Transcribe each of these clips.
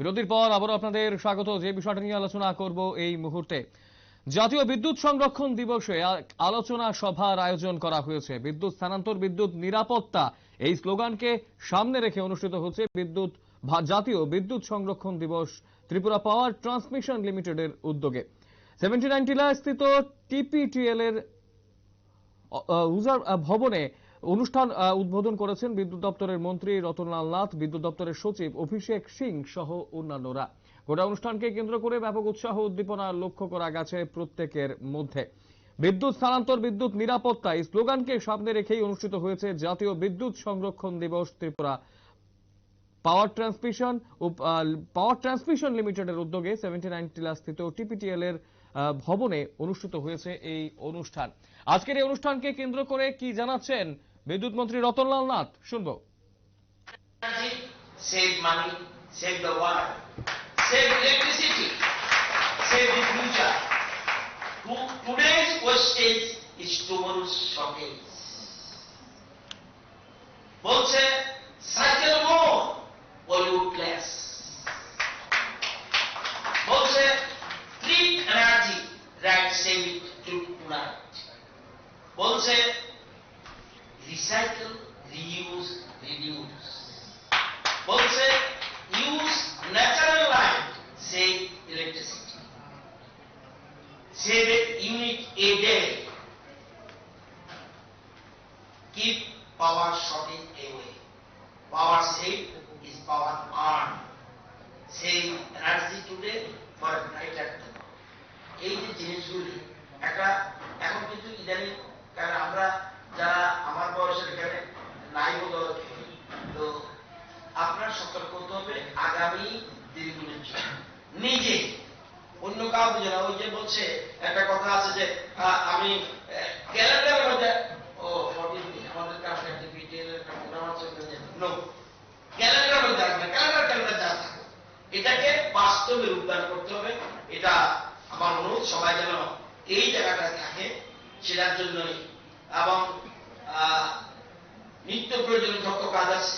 বিরতির পর আবারও আপনাদের স্বাগত। যে বিষয়টা নিয়ে আলোচনা করব এই মুহূর্তে। জাতীয় বিদ্যুৎ সংরক্ষণ দিবসে আলোচনা সভার আয়োজন করা হয়েছে। বিদ্যুৎ স্থানান্তর, বিদ্যুৎ নিরাপত্তা এই স্লোগানকে সামনে রেখে অনুষ্ঠিত হচ্ছে বিদ্যুৎ জাতীয় বিদ্যুৎ সংরক্ষণ দিবস ত্রিপুরা পাওয়ার ট্রান্সমিশন লিমিটেডের উদ্যোগে। সেভেন্টি নাইন টিলা স্থিত টিপিটিএল এর ভবনে অনুষ্ঠান উদ্বোধন করেছেন বিদ্যুৎ দপ্তরের মন্ত্রী রতনলাল নাথ, বিদ্যুৎ দপ্তরের সচিব অভিষেক সিং সহ অন্যান্যরা। গোটা অনুষ্ঠানকে কেন্দ্র করে ব্যাপক উৎসাহ উদ্দীপনা লক্ষ্য করা গেছে প্রত্যেকের মধ্যে। বিদ্যুৎ স্থানান্তর, বিদ্যুৎ নিরাপত্তা, এই স্লোগানকে সামনে রেখেই অনুষ্ঠিত হয়েছে জাতীয় বিদ্যুৎ সংরক্ষণ দিবস Tripura. Power transmission power transmission লিমিটেডের উদ্যোগে সেভেন্টি নাইন টিলা স্থিত টিপিটিএল এর ভবনে অনুষ্ঠিত হয়েছে এই অনুষ্ঠান। আজকের এই অনুষ্ঠানকে কেন্দ্র করে কি জানাচ্ছেন বিদ্যুৎ মন্ত্রী রতনলাল নাথ শুনব বলছে বলছে বলছে রিসাইকেল রিইউজ রিডিউস বলছে use natural light save electricity save unit a day keep power shortage away power save is power earn save energy today for brighter tomorrow এই যে জিনিসগুলি একটা এখন কিন্তু ইদানিং কারণ আমরা যারা আমার বয়সের এখানে নাই বলে তো আপনার সতর্ক হতে হবে আগামী দিনগুলির জন্য। নিজে অন্য কাউকে যেন, ওই যে বলছে, একটা কথা আছে যে আমি ক্যালেন্ডারের মধ্যে, ও ফর্টিন আমাদের কাছে একটা বিটিএল একটা প্রোগ্রাম আছে নো ক্যালেন্ডারের মধ্যে রাখবে ক্যালেন্ডার ক্যালেন্ডার যা থাকো। এটাকে বাস্তবে রূপদান করতে হবে। এটা আমার অনুরোধ, সবাই যেন এই জায়গাটায় থাকে, সেটার জন্যই এবং নিত্য প্রয়োজনীয় যত কাজ আছে,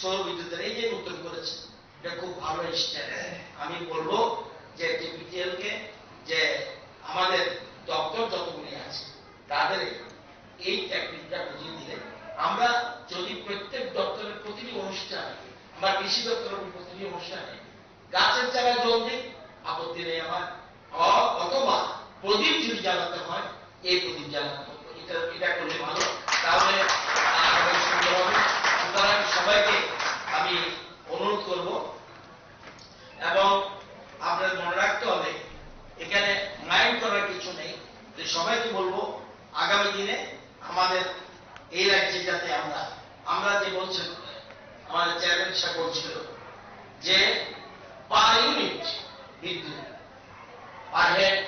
সৌর বিদ্যুতের এই যে উত্তর করেছে, এটা খুব ভালো স্টেপ আমি বলব যে টিপিটিএল কে যে আমাদের দপ্তর যতগুলি আছে, তাদের এই টেকনিকটা বুঝিয়ে দিলে আমরা যদি প্রত্যেক দপ্তরের প্রতিটি অনুষ্ঠানে বা কৃষি দপ্তরের প্রতিটি অনুষ্ঠানে গাছের চারা জল দিই, আপত্তি নেই আমার। অথবা প্রদীপ যদি জ্বালাতে হয়, এই প্রদীপ জ্বালাতে এটা করলে ভালো। তাহলে সুতরাং সবাইকে আমি অনুরোধ করব এবং আপনাদের মনে রাখতে হবে, এখানে মাইন্ড করার কিছু নেই। যে সবাইকে বলব, আগামী দিনে আমাদের এই রাজ্যে যাতে আমরা আমরা যে বলছেন আমাদের চেয়ারম্যান সাহেব বলছিল যে পার ইউনিট বিদ্যুৎ পার হেড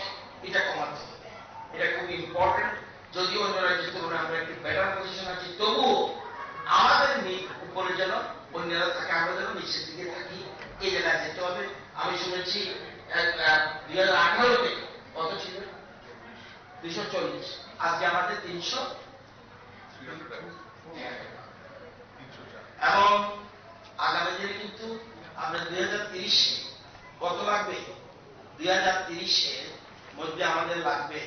এটা কমাতে হবে। এটা খুব ইম্পর্টেন্ট যদিও অন্য রাজ্যের তুলনায় আমরা একটু বেটার পজিশন আছি, তবুও আমাদের উপরে যেন অন্যরা থাকে, আমরা যেন নিচের দিকে থাকি, এই জায়গায় যেতে হবে। আমি শুনেছি দুই হাজার আঠারোতে, কত ছিল? দুইশো চল্লিশ। আজকে আমাদের তিনশো? এবং আগামী দিনে কিন্তু আমরা দুই হাজার তিরিশে, কত লাগবে? দুই হাজার তিরিশের মধ্যে আমাদের লাগবে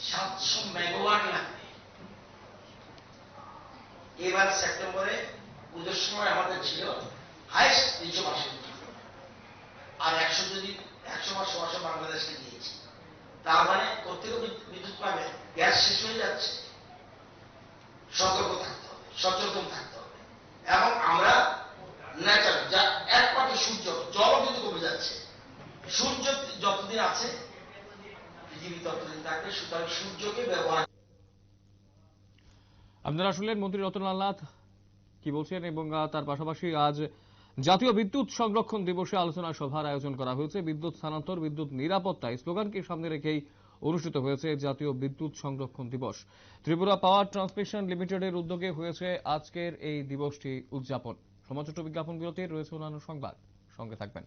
সাতশো মেগাওয়াট লাগবে। এবার সেপ্টেম্বরে পুজোর সময় আমাদের ছিল হাইস্ট তিনশো বাষট্টি আর একশো যদি, একশো বা সোয়াশো বাংলাদেশকে দিয়েছি। তার মানে বিদ- বিদ্যুৎ পাবে, গ্যাস শেষ হয়ে যাচ্ছে। সতর্ক থাকতে হবে, সচেতন থাকতে হবে। এবং আমরা ন্যাচারাল যা একমাত্র সূর্য জল কিন্তু কমে যাচ্ছে সূর্য যতদিন আছে পৃথিবী ততদিন আপনারা শুনলেন মন্ত্রী রতনলাল নাথ কি বলছেন এবং তার পাশাপাশি আজ জাতীয় বিদ্যুৎ সংরক্ষণ দিবসে আলোচনা সভার আয়োজন করা হয়েছে। বিদ্যুৎ স্থানান্তর, বিদ্যুৎ নিরাপত্তা স্লোগানকে সামনে রেখেই অনুষ্ঠিত হয়েছে জাতীয় বিদ্যুৎ সংরক্ষণ দিবস। ত্রিপুরা পাওয়ার ট্রান্সমিশন লিমিটেডের উদ্যোগে হয়েছে আজকের এই দিবসটি উদযাপন। সমাজ বিজ্ঞাপন বিরতির রয়েছে অন্যান্য সংবাদ। সঙ্গে থাকবেন।